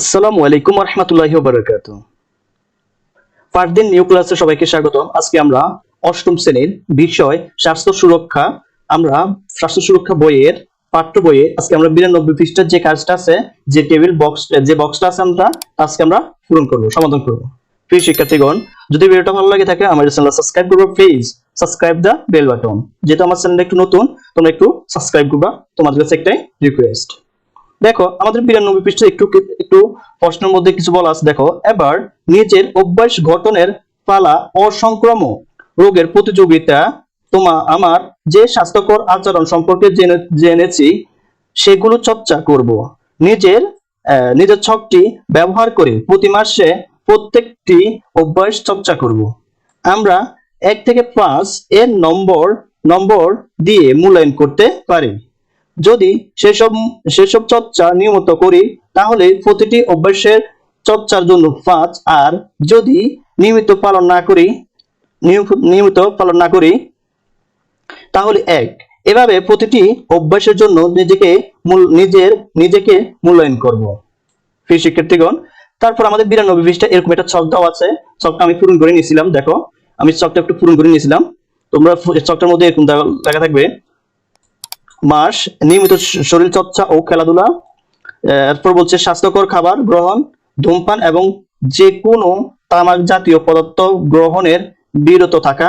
আসসালামু আলাইকুম রহমতুল্লাহি বারাকাত নিউ ক্লাসে সবাইকে স্বাগত আজকে আমরা অষ্টম শ্রেণির বিষয় স্বাস্থ্য সুরক্ষা। আমরা স্বাস্থ্য সুরক্ষা বইয়ের পাঠ্য বইয়ে আজকে আমরা বিরানব্বই পৃষ্ঠার যে কাজটা আছে, যে টেবিল বক্স যে বক্সটা আছে আমরা, আজকে আমরা পূরণ করব, সমাধান করব। প্রিয় শিক্ষার্থীগণ, যদি ভিডিওটা ভালো লাগে থাকে, আমার চ্যানেল সাবস্ক্রাইব করব প্লিজ সাবস্ক্রাইব বেল বাটন যেহেতু আমার চ্যানেলটা একটু নতুন, তোমরা একটু সাবস্ক্রাইব করবা, তোমাদের কাছে একটাই রিকোয়েস্ট দেখো, আমাদের বিরানব্বই পৃষ্ঠে একটু একটু প্রশ্নের মধ্যে কিছু বলা আছে। দেখো, এবার নিজের অভ্যাস গঠনের পালা অসংক্রামক রোগের প্রতিযোগিতা তোমা আমার যে স্বাস্থ্যকর আচরণ সম্পর্কে জেনে জেনেছি, সেগুলো চর্চা করব। নিজের নিজের ছকটি ব্যবহার করে প্রতি মাসে প্রত্যেকটি অভ্যাস চর্চা করব। আমরা এক থেকে পাঁচ এর নম্বর নম্বর দিয়ে মূল্যায়ন করতে পারি। যদি সেসব সেসব চর্চা নিয়মিত করি, তাহলে প্রতিটি অভ্যাসের চর্চার জন্য পাঁচ আর যদি নিয়মিত পালন না করি নিয়মিত পালন না করি, তাহলে এক। এভাবে প্রতিটি অভ্যাসের জন্য নিজেকে নিজের, নিজেকে মূল্যায়ন করব। প্রিয় শিক্ষার্থীগণ, তারপর আমাদের বিরানব্বই পৃষ্ঠা এরকম একটা ছক দেওয়া আছে। ছকটা আমি পূরণ করে নিয়েছিলাম, দেখো। আমি ছকটা একটু পূরণ করে নিয়েছিলাম। তোমরা ছকটার মধ্যে এরকম লেখা থাকবে। মাস, নিয়মিত শরীর চর্চা ও খেলাধুলা এরপর বলছে স্বাস্থ্যকর খাবার গ্রহণ, ধূমপান এবং যে কোনো তামাক জাতীয় পদার্থ গ্রহণের বিরত থাকা,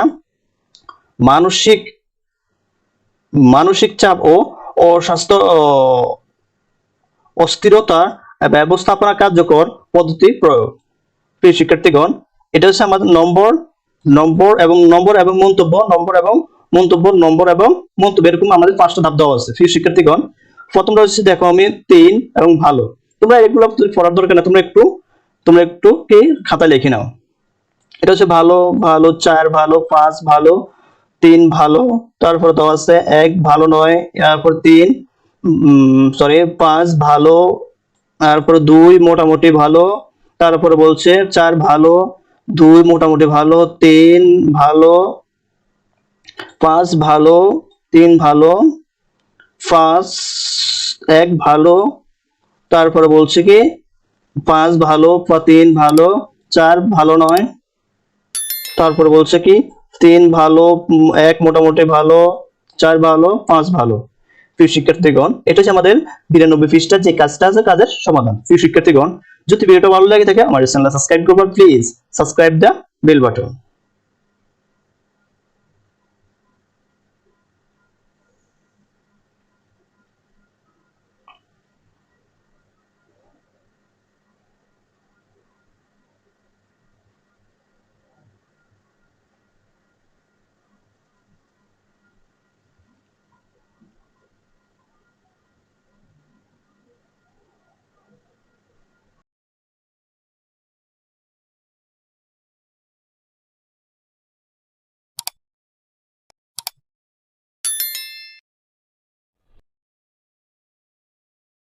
মানসিক মানসিক চাপ ও অস্বাস্থ্য অস্থিরতা ব্যবস্থাপনা কার্যকর পদ্ধতি প্রয়োগ। প্রিয় শিক্ষার্থীগণ, এটা হচ্ছে আমাদের নম্বর নম্বর এবং নম্বর এবং মন্তব্য, নম্বর এবং মন্তব্য, নম্বর এবং মন্তব্য, এরকম আমাদের পাঁচটা ধাপ দেওয়া আছে। প্রিয় শিক্ষার্থীগণ, প্রথমটা হচ্ছে দেখো আমি তিন এবং ভালো। তোমরা এগুলো পড়ার দরকার না তোমরা একটু তোমরা একটু কি খাতা লিখে নাও। এটা হচ্ছে ভালো ভালো, চার ভালো, পাঁচ ভালো, তিন ভালো, তারপর দেওয়া আছে এক, ভালো নয় তারপর তিন সরি পাঁচ ভালো, তারপর দুই মোটামুটি ভালো, তারপরে বলছে চার ভালো, দুই মোটামুটি ভালো, তিন ভালো পাঁচ ভালো, তিন ভালো, পাঁচ, এক ভালো, তারপরে বলছে কি, পাঁচ ভালো তিন ভালো, চার ভালো নয়। তারপরে বলছে কি, তিন ভালো এক মোটামুটি ভালো, চার ভালো, পাঁচ ভালো। প্রিয় শিক্ষার্থীগণ, এটা হচ্ছে আমাদের বিরানব্বই পৃষ্ঠার যে কাজটা আছে, কাজের সমাধান। প্রিয় শিক্ষার্থীগণ, যদি ভিডিওটা ভালো লাগে থাকে, আমার চ্যানেল সাবস্ক্রাইব করবেন, please subscribe the bell button.